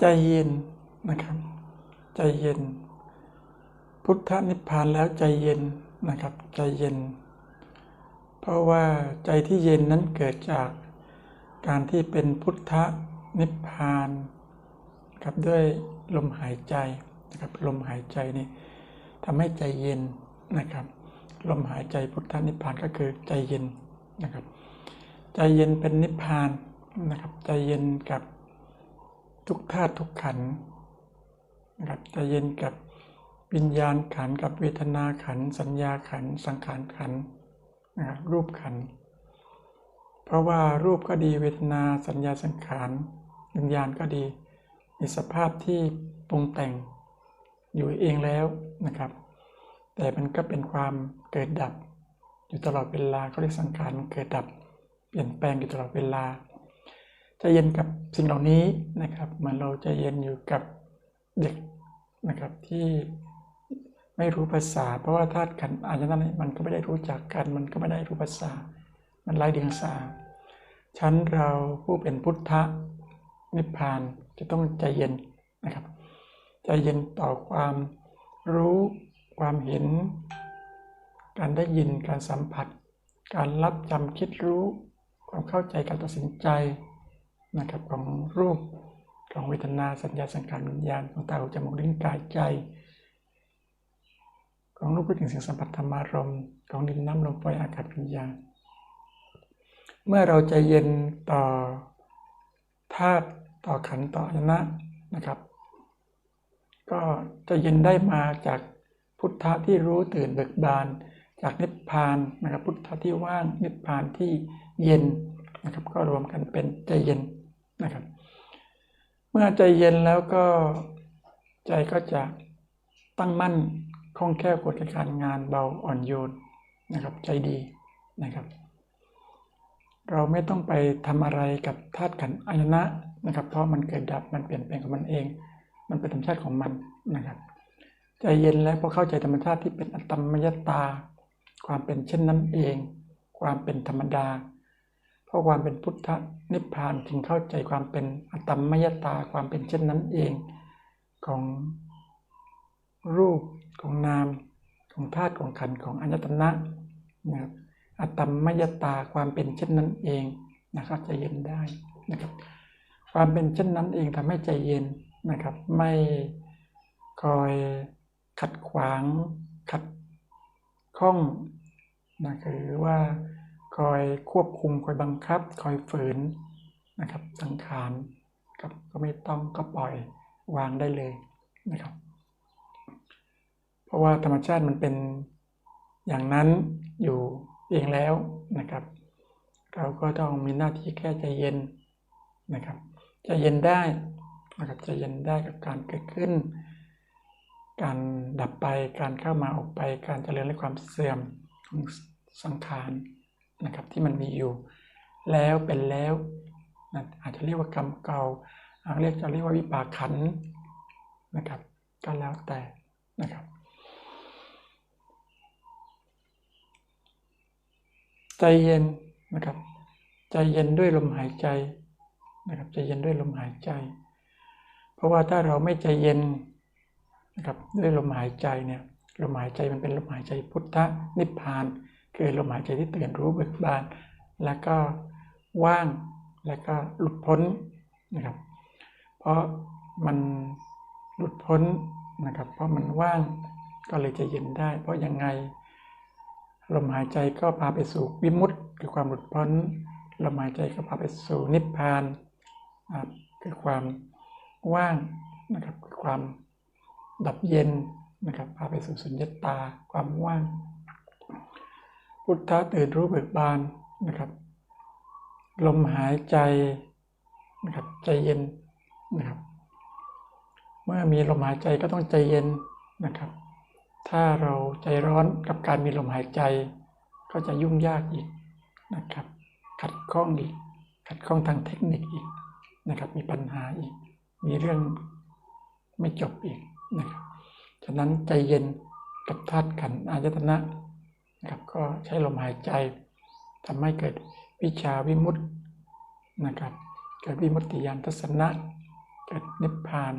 ใจเย็นนะครับ ใจเย็น พุทธนิพพานแล้วใจเย็นนะครับ ใจเย็น เพราะว่าใจที่เย็นนั้นเกิดจากการที่เป็นพุทธนิพพานครับด้วยลมหายใจนะครับลมหายใจนี่ทำให้ใจเย็นนะครับ ลมหายใจพุทธนิพพานก็คือใจเย็นนะครับ ใจเย็นเป็นนิพพานนะครับ ใจเย็นกับ ทุกธาตุทุกขันนะครับใจเย็นกับวิญญาณขันกับเวทนาขัน สัญญาขัน สังขารขันนะครับรูปขัน เพราะว่ารูปก็ดีเวทนาสัญญาสังขารวิญญาณก็ดีมีสภาพที่ปรุงแต่งอยู่เองแล้วนะครับ แต่มันก็เป็นความเกิดดับ อยู่ตลอดเวลาเขาเรียกสังขารเกิดดับ เปลี่ยนแปลงอยู่ตลอดเวลา ใจเย็นกับสิ่งเหล่านี้นะครับเหมือนเราใจเย็นอยู่กับเด็กนะครับที่ไม่รู้ภาษา เพราะว่าธาตุขันธ์อาจจะนั้นมันก็ไม่ได้รู้จักกัน มันก็ไม่ได้รู้ภาษา มันไร้เดียงสาชั้นเราผู้เป็นพุทธะนิพพานจะต้องใจเย็นนะครับใจเย็นต่อความรู้ความเห็น การได้ยินการสัมผัส การรับจำคิดรู้ ความเข้าใจการตัดสินใจ นะครับของรูปของเวทนาสัญญาสังขารวิญญาณของตาหูจมูกลิ้นกายใจของรูปรู้กลิ่นเสียงสัมผัสธรรมารมณ์ของดินน้ำลมไฟอากาศวิญญาณเมื่อเราใจเย็นต่อธาตุต่อขันต่ออายนะนะครับ ก็จะเย็นได้มาจากพุทธะที่รู้ตื่นเบิกบาน จากนิพพานนะครับพุทธะที่ว่างนิพพานที่เย็นนะครับ ก็รวมกันเป็นใจเย็น นะครับ เมื่อใจเย็นแล้วก็ใจก็จะตั้งมั่นคล่องแคล่วกดการงานเบาอ่อนโยนนะครับ ใจดีนะครับ เราไม่ต้องไปทำอะไรกับธาตุขันธ์อายนะนะครับ เพราะมันเกิดดับมันเปลี่ยนแปลงของมันเอง มันเป็นธรรมชาติของมันนะครับใจเย็นแล้วพอเข้าใจธรรมชาติที่เป็นอัตตมยตา ความเป็นเช่นนั้นเอง ความเป็นธรรมดา ราะความเป็นพุทธนิพพานจึงเข้าใจความเป็นอตตมยตาความเป็นเช่นนั้นเองของรูปของนาม ของธาตุของขันธ์ของอายตนะนะครับอตตมยตาความเป็นเช่นนั้นเองนะครับใจเย็นได้นะครับ ความเป็นเช่นนั้นเองทำให้ใจเย็นนะครับ ไม่คอยขัดขวางขัดข้องนะคือว่า คอยควบคุม คอยบังคับ คอยฝืนนะครับ สังขารกับก็ไม่ต้องก็ปล่อยวางได้เลยนะครับ เพราะว่าธรรมชาติมันเป็นอย่างนั้นอยู่เองแล้วนะครับ เราก็ต้องมีหน้าที่แค่ใจเย็นนะครับใจเย็นได้นะครับใจเย็นได้กับการเกิดขึ้น การดับไปการเข้ามาออกไปการเจริญและความเสื่อมของสังขาร นะครับที่มันมีอยู่ แล้วเป็นแล้วนะอาจจะเรียกว่ากรรมเก่าอาจเรียกจะเรียกว่าวิปากขันนะครับก็แล้วแต่นะครับ ใจเย็นนะครับ ใจเย็นด้วยลมหายใจนะครับใจเย็นด้วยลมหายใจ เพราะว่าถ้าเราไม่ใจเย็นนะครับด้วยลมหายใจเนี่ยลมหายใจมันเป็นลมหายใจพุทธนิพพาน คือลมหายใจที่ตื่นรู้เบิกบาน แล้วก็ว่างแล้วก็หลุดพ้นนะครับ เพราะมันหลุดพ้นนะครับ เพราะมันว่างก็เลยจะเย็นได้ เพราะยังไง ลมหายใจก็พาไปสู่วิมุตติคือความหลุดพ้น ลมหายใจก็พาไปสู่นิพพานคือความว่างนะครับคือความดับเย็นนะครับพาไปสู่สุญญตาความว่าง พุทธะตื่นรู้เบิกบานนะครับ ลมหายใจนะครับใจเย็นนะครับ เมื่อมีลมหายใจก็ต้องใจเย็นนะครับ ถ้าเราใจร้อนกับการมีลมหายใจ ก็จะยุ่งยากอีกนะครับ ขัดข้องอีก ขัดข้องทางเทคนิคอีกนะครับ มีปัญหาอีก มีเรื่องไม่จบอีกนะครับ ฉะนั้นใจเย็นกับธาตุขันธ์อายตนะ นะครับก็ใช้ลมหายใจทำให้เกิดวิชาวิมุตตินะครับ เกิดวิมุตติญาณทัศนะ เกิดนิพพาน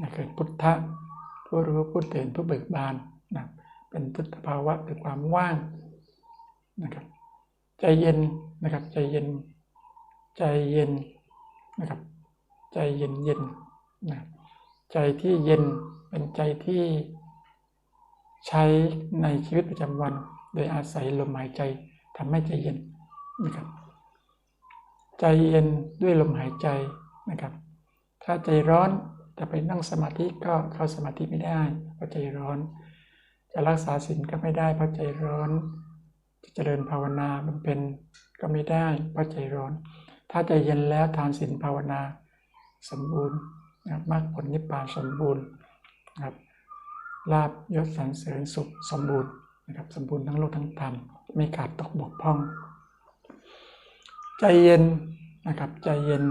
นะเกิดพุทธะผู้รู้ผู้ตื่นผู้เบิกบานนะเป็นพุทธภาวะคือความว่างนะครับ ใจเย็นนะครับใจเย็น ใจเย็นนะครับ ใจเย็นเย็นนะใจที่เย็นเป็นใจที่ใช้ในชีวิตประจำวัน โดยอาศัยลมหายใจทำให้ใจเย็นนะครับ ใจเย็นด้วยลมหายใจนะครับ ถ้าใจร้อนจะไปนั่งสมาธิก็เข้าสมาธิไม่ได้เพราะใจร้อน จะรักษาศีลก็ไม่ได้เพราะใจร้อน จะเจริญภาวนาเป็นก็ไม่ได้เพราะใจร้อน ถ้าใจเย็นแล้วทานศีลภาวนาสมบูรณ์นะครับมรรคผลนิพพานสมบูรณ์นะครับลาบยศสรรเสริญสุขสมบูรณ์ นะครับสมบูรณ์ทั้งโลกทั้งธรรมไม่ขาดตกบกพร่อง ใจเย็นนะครับใจเย็น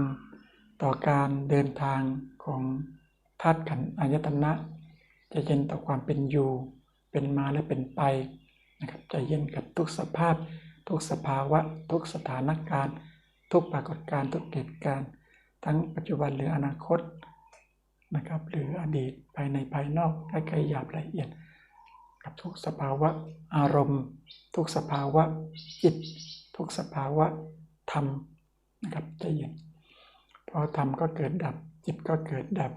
ต่อการเดินทางของธาตุขันธ์อายตนะใจเย็นต่อความเป็นอยู่ เป็นมาและเป็นไปนะครับใจเย็นกับทุกสภาพ ทุกสภาวะ ทุกสถานการณ์ ทุกปรากฏการณ์ทุกเหตุการณ์ ทั้งปัจจุบันหรืออนาคตนะครับหรืออดีตภายในภายนอกใกล้ๆหยาบละเอียด กับทุกสภาวะอารมณ์ ทุกสภาวะจิต ทุกสภาวะธรรมนะครับใจเย็นเพราะธรรมก็เกิดดับ จิตก็เกิดดับ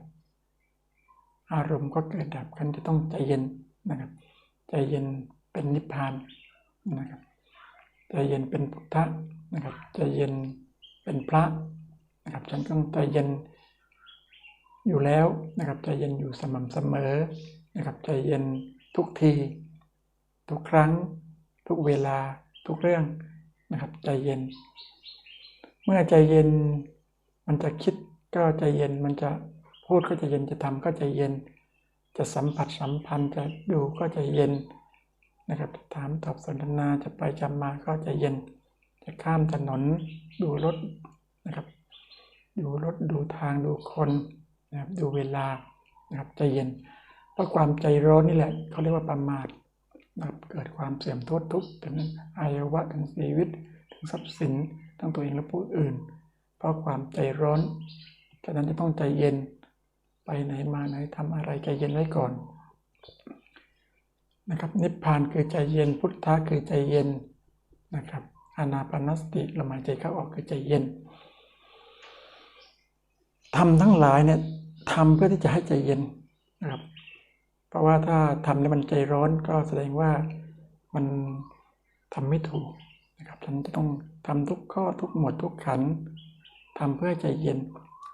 อารมณ์ก็เกิดดับกันจะต้องใจเย็นนะครับใจเย็นเป็นนิพพานนะครับใจเย็นเป็นพุทธะนะครับใจเย็นเป็นพระนะครับฉันต้องใจเย็นอยู่แล้วนะครับใจเย็นอยู่สม่ำเสมอนะครับใจเย็น ทุกที ทุกครั้ง ทุกเวลาทุกเรื่องนะครับ ใจเย็น เมื่อใจเย็นมันจะคิดก็ใจเย็นมันจะพูดก็ใจเย็นจะทำก็ใจเย็น จะสัมผัสสัมพันธ์จะดูก็ใจเย็นนะครับถามตอบสนทนาจะไปจำมาก็ใจเย็น จะข้ามถนนดูรถนะครับ ดูรถดูทางดูคนนะครับดูเวลานะครับใจเย็น เพราะความใจร้อนนี่แหละเขาเรียกว่าประมาทนะครับเกิดความเสื่อมโทษทุกถึงอายวะถึงชีวิต ถึงทรัพย์สินทั้งตัวเองและผู้อื่น เพราะความใจร้อนฉะนั้นจะต้องใจเย็นไปไหนมาไหนทำอะไรใจเย็นไว้ก่อนนะครับนิพพานคือใจเย็นพุทธะคือใจเย็นนะครับอานาปานสติลมหายใจเข้าออกคือใจเย็นทำทั้งหลายเนี่ยทำเพื่อที่จะให้ใจเย็นนะครับ เพราะว่าถ้าทำแล้วมันใจร้อนก็แสดงว่ามันทำไม่ถูกนะครับฉันจะต้องทำทุกข้อทุกหมวดทุกขันทำเพื่อใจเย็น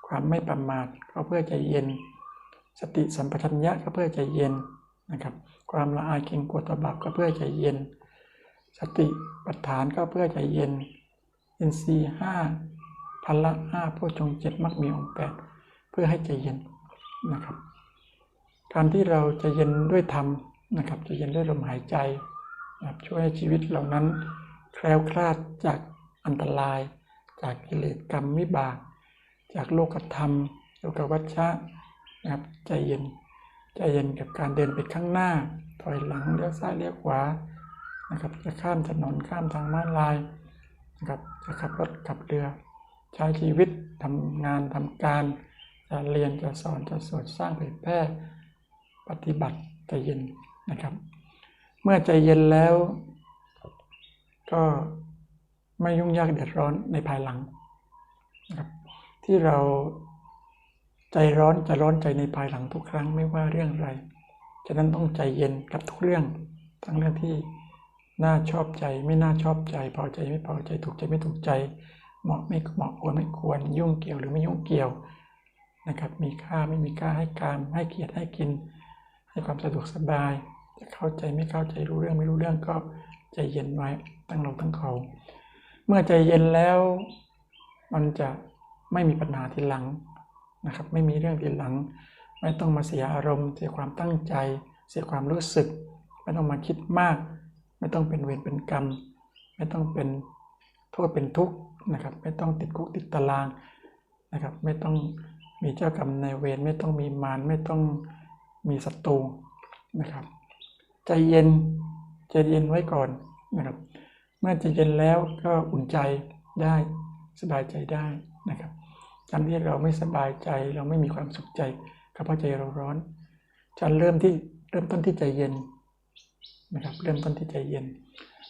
ความไม่ประมาทก็เพื่อใจเย็น สติสัมปชัญญะก็เพื่อใจเย็นนะครับ ความละอายเกรงกลัวต่อบาปก็เพื่อใจเย็น สติปัฏฐานก็เพื่อใจเย็นอินทรีย์ห้าพละห้าโพชฌงเจ็ดมักมีองแปดเพื่อให้ใจเย็นนะครับ การที่เราใจเย็นด้วยธรรมนะครับใจเย็นด้วยลมหายใจนะครับช่วยให้ชีวิตเหล่านั้น แคล้วคลาดจากอันตราย จากกิเลสกรรมวิบาก จากโลกธรรมโลกวัชชะนะครับใจเย็นใจเย็นกับการเดินไปข้างหน้า ถอยหลังเลี้ยวซ้ายเลี้ยวขวานะครับ จะข้ามถนนข้ามทางม้าลายนะครับจะขับรถขับเรือ ใช้ชีวิตทำงานทำการ จะเรียนจะสอนจะสวดสร้างเผยแพร่ ปฏิบัติใจเย็นนะครับ เมื่อใจเย็นแล้ว ก็ไม่ยุ่งยากเดือดร้อนในภายหลังนะครับที่เราใจร้อนจะร้อนใจในภายหลังทุกครั้งไม่ว่าเรื่องอะไรฉะนั้นต้องใจเย็นกับทุกเรื่อง ทั้งเรื่องที่น่าชอบใจไม่น่าชอบใจ พอใจไม่พอใจถูกใจไม่ถูกใจ เหมาะไม่เหมาะควรไม่ควร ยุ่งเกี่ยวหรือไม่ยุ่งเกี่ยวนะครับ มีค่าไม่มีค่าให้การให้เกียรติให้กิน ให้ความสะดวกสบายจะเข้าใจไม่เข้าใจรู้เรื่องไม่รู้เรื่องก็ใจเย็นไว้ตั้งเราตั้งเขา เมื่อใจเย็นแล้ว มันจะไม่มีปัญหาทีหลังนะครับ ไม่มีเรื่องทีหลัง ไม่ต้องมาเสียอารมณ์ เสียความตั้งใจ เสียความรู้สึก ไม่ต้องมาคิดมาก ไม่ต้องเป็นเวรเป็นกรรม ไม่ต้องเป็นโทษเป็นทุกข์นะครับ ไม่ต้องติดคุกติดตารางนะครับ ไม่ต้องมีเจ้ากรรมนายเวรไม่ต้องมีมารไม่ต้อง มีศัตรูนะครับ ใจเย็นใจเย็นไว้ก่อนนะครับ เมื่อใจเย็นแล้วก็อุ่นใจได้สบายใจได้นะครับการที่เราไม่สบายใจเราไม่มีความสุขใจก็เพราะใจเราร้อนจะเริ่มที่เริ่มต้นที่ใจเย็นนะครับ เริ่มต้นที่ใจเย็น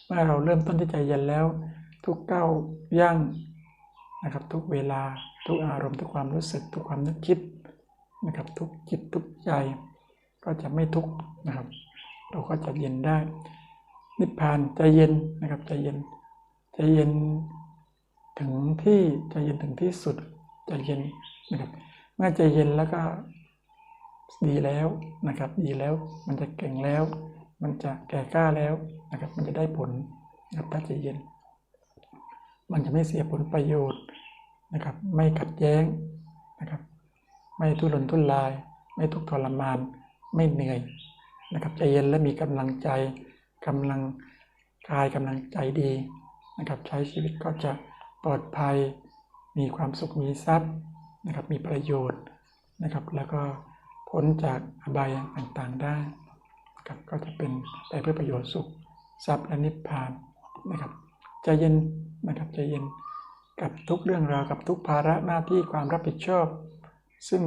เมื่อเราเริ่มต้นที่ใจเย็นแล้ว ทุกก้าวย่างนะครับ ทุกเวลาทุกอารมณ์ทุกความรู้สึก ทุกความนึกคิดนะครับ ทุกจิตทุกใจ ก็จะไม่ทุกข์นะครับ เราก็จะเย็นได้ นิพพานใจเย็นนะครับใจเย็นใจเย็นถึงที่ใจเย็นถึงที่สุดใจเย็นนะครับเมื่อใจเย็นแล้วก็ดีแล้วนะครับ ดีแล้วมันจะเก่งแล้ว มันจะแก่กล้าแล้วนะครับ มันจะได้ผลนะครับถ้าใจเย็น มันจะไม่เสียผลประโยชน์นะครับ ไม่ขัดแย้งนะครับ ไม่ทุรนทุราย ไม่ทุกข์ทรมาน ไม่เหนื่อยนะครับใจเย็นและมีกำลังใจกำลังกายกำลังใจดีนะครับใช้ชีวิตก็จะปลอดภัย มีความสุขมีทรัพย์นะครับมีประโยชน์นะครับแล้วก็พ้นจากอบายต่างๆได้นะครับก็จะเป็นไปเพื่อประโยชน์สุขทรัพย์และนิพพานนะครับใจเย็นนะครับใจเย็นกับทุกเรื่องราวกับทุกภาระหน้าที่ความรับผิดชอบ ซึ่ง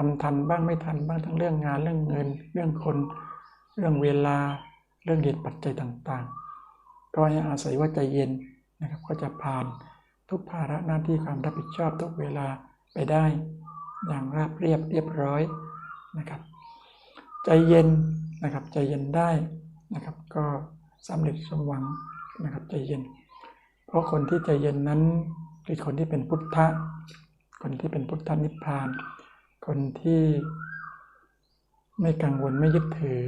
ทำทันบ้างไม่ทันบ้างทั้งเรื่องงานเรื่องเงิน เรื่องคน เรื่องเวลา เรื่องเหตุปัจจัยต่างๆ ก็ให้อาศัยว่าใจเย็นนะครับ ก็จะผ่านทุกภาระหน้าที่ความรับผิดชอบทุกเวลาไปได้ อย่างราบเรียบเรียบร้อยนะครับ ใจเย็นนะครับใจเย็นได้นะครับ ก็สำเร็จสมหวังนะครับใจเย็น เพราะคนที่ใจเย็นนั้นคือคนที่เป็นพุทธะคนที่เป็นพุทธนิพพาน คนที่ไม่กังวลไม่ยึดถือ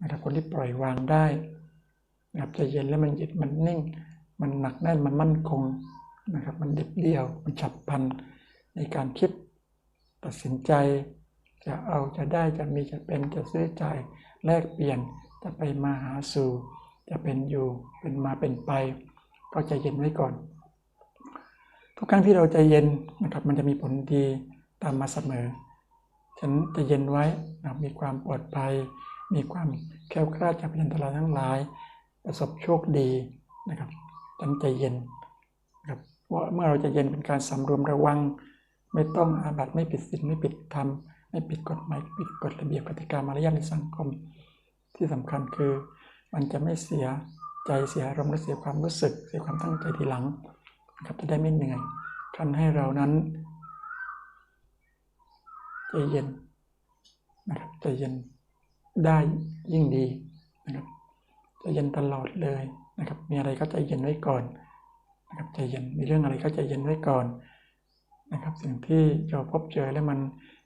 นะครับคนที่ปล่อยวางได้นะครับใจเย็นแล้วมันยึดมันนิ่ง มันหนักแน่นมันมั่นคงนะครับ มันเด็ดเดี่ยว มันฉับพลันในการคิดตัดสินใจ จะเอาจะได้จะมีจะเป็นจะซื้อจ่ายแลกเปลี่ยนจะไปมาหาสู่ จะเป็นอยู่เป็นมาเป็นไป ก็ใจเย็นไว้ก่อน ทุกครั้งที่เราใจเย็นนะครับ มันจะมีผลดีตามมาเสมอ ฉันจะเย็นไว้มีความปลอดภัย มีความแคล้วคลาดจากพยันตรายทั้งหลาย ประสบโชคดีนะครับฉันใจเย็นนะครับว่าเมื่อเราจะเย็นเป็นการสำรวมระวัง ไม่ต้องอาบัตไม่ผิดศีลไม่ผิดธรรมไม่ผิดกฎหมายผิดกฎระเบียบกติกามารยาทในสังคม ที่สำคัญคือมันจะไม่เสียใจเสียอารมณ์และเสียความรู้สึก เสียความตั้งใจทีหลังนะครับจะได้ไม่เหนื่อยคันให้เรานั้น ใจเย็นนะครับใจเย็นได้ยิ่งดีนะครับใจเย็นตลอดเลยนะครับ มีอะไรก็ใจเย็นไว้ก่อนนะครับใจเย็นมีเรื่องอะไรก็ใจเย็นไว้ก่อนนะครับ สิ่งที่เราพบเจอแล้วมัน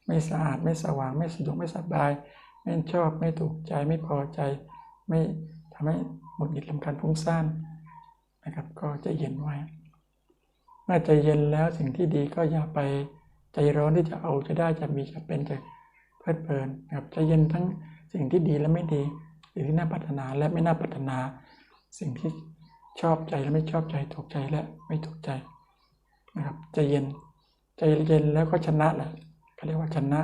ไม่สะอาดไม่สว่างไม่สะดวกไม่สบาย ไม่ชอบไม่ถูกใจไม่พอใจ ไม่ทำให้หมดหงิดลำคาญฟุ้งซ่านนะครับ ก็ใจเย็นไว้ เมื่อใจเย็นแล้วสิ่งที่ดีก็อย่าไป ใจร้อนที่จะเอาจะได้จะมีจะเป็นจะเพลิดเพลินนะครับใจเย็นทั้งสิ่งที่ดีและไม่ดีสิ่งที่น่าปรารถนาและไม่น่าปรารถนา สิ่งที่ชอบใจและไม่ชอบใจถูกใจและไม่ถูกใจนะครับใจเย็นใจเย็นแล้วก็ชนะแหละเขาเรียกว่าชนะ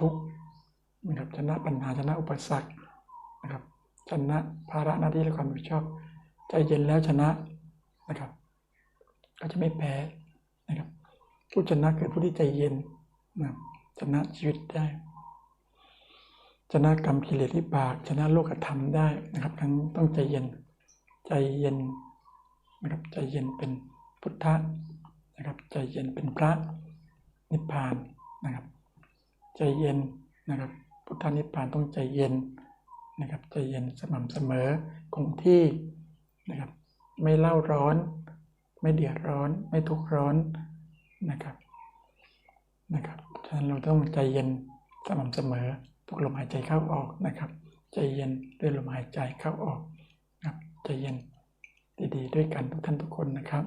ทุกนะครับชนะปัญหาชนะอุปสรรคนะครับชนะภาระหน้าที่และความรับผิดชอบ ใจเย็นแล้วชนะนะครับ ก็จะไม่แพ้นะครับ ผู้ชนะคือผู้ที่ใจเย็นนะชนะชีวิตได้ ชนะกรรมกิเลสวิบาก ชนะโลกธรรมได้นะครับทั้งต้องใจเย็น ใจเย็นนะครับใจเย็นเป็นพุทธะนะครับใจเย็นเป็นพระนิพพานนะครับ ใจเย็นนะครับ พุทธานิพพานต้องใจเย็นนะครับใจเย็นสม่ำเสมอคงที่นะครับ ไม่เล่าร้อน ไม่เดือดร้อน ไม่ทุกข์ร้อน นะครับนะครับฉะนั้นเราต้องใจเย็นสม่ำเสมอทุกลมหายใจเข้าออกนะครับ ใจเย็นด้วยลมหายใจเข้าออกนะครับใจเย็นดีๆ ด้วยกันทุกท่านทุกคนนะครับ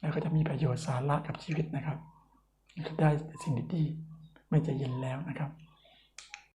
แล้วก็จะมีประโยชน์สาระกับชีวิตนะครับ ได้สิ่งดีๆไม่ใจเย็นแล้วนะครับ